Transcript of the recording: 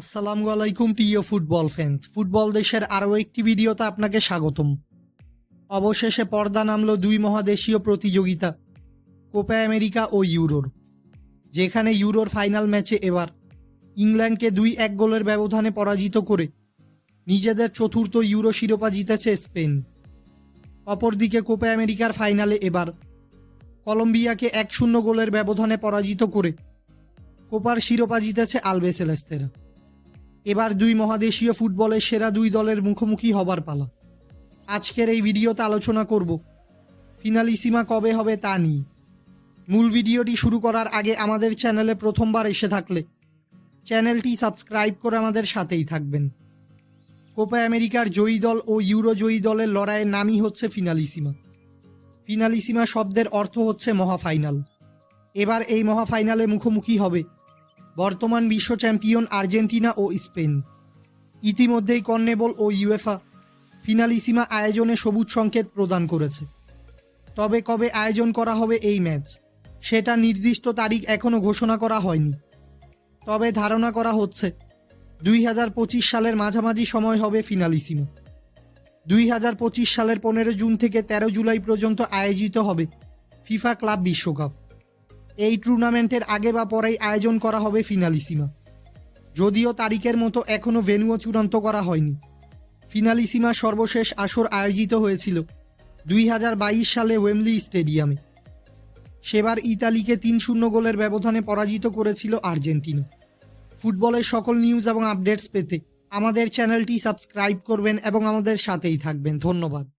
আসসালামু আলাইকুম, প্রিয় ফুটবল ফ্যান্স ফুটবল দেশের আরও একটি ভিডিওতে আপনাকে স্বাগতম। অবশেষে পর্দা নামলো দুই মহাদেশীয় প্রতিযোগিতা, কোপা আমেরিকা ও ইউরোর, যেখানে ইউরোর ফাইনাল ম্যাচে এবার ইংল্যান্ডকে দুই এক গোলের ব্যবধানে পরাজিত করে নিজেদের চতুর্থ ইউরো শিরোপা জিতেছে স্পেন। অপরদিকে কোপা আমেরিকার ফাইনালে এবার কলম্বিয়াকে এক শূন্য গোলের ব্যবধানে পরাজিত করে কোপার শিরোপা জিতেছে আলবেসেলেস্তেরা এবার দুই মহাদেশীয় ফুটবলের সেরা দুই দলের মুখোমুখি হবার পালা। আজকের এই ভিডিওতে আলোচনা করব ফিনালি ফিনালিসিমা কবে হবে তা নিয়ে। মূল ভিডিওটি শুরু করার আগে আমাদের চ্যানেলে প্রথমবার এসে থাকলে, চ্যানেলটি সাবস্ক্রাইব করে আমাদের সাথেই থাকবেন। কোপা আমেরিকার জয়ী দল ও ইউরো জয়ী দলের লড়াইয়ের নামই হচ্ছে ফিনালিসিমা। ফিনালিসিমা শব্দের অর্থ হচ্ছে মহাফাইনাল। এবার এই মহাফাইনালে মুখোমুখি হবে বর্তমান বিশ্ব চ্যাম্পিয়ন আর্জেন্টিনা ও স্পেন। ইতিমধ্যেই কর্নেবল ও ইউএফা ফিনালিসিমা আয়োজনে সবুজ সংকেত প্রদান করেছে। তবে কবে আয়োজন করা হবে এই ম্যাচ, সেটা নির্দিষ্ট তারিখ এখনও ঘোষণা করা হয়নি। তবে ধারণা করা হচ্ছে, দুই হাজার পঁচিশ সালের মাঝামাঝি সময় হবে ফিনালিসিমা। দুই হাজার পঁচিশ সালের পনেরো জুন থেকে তেরো জুলাই পর্যন্ত আয়োজিত হবে ফিফা ক্লাব বিশ্বকাপ। এই টুর্নামেন্টের আগে বা পরেই আয়োজন করা হবে ফিনালিসিমা। যদিও তারিখের মতো এখনও ভেন্যুও চূড়ান্ত করা হয়নি। ফিনালিসিমা সর্বশেষ আসর আয়োজিত হয়েছিল দুই হাজার বাইশ সালে ওয়েমলি স্টেডিয়ামে। সেবার ইতালিকে তিন শূন্য গোলের ব্যবধানে পরাজিত করেছিল আর্জেন্টিনা। ফুটবলের সকল নিউজ এবং আপডেটস পেতে আমাদের চ্যানেলটি সাবস্ক্রাইব করবেন এবং আমাদের সাথেই থাকবেন। ধন্যবাদ।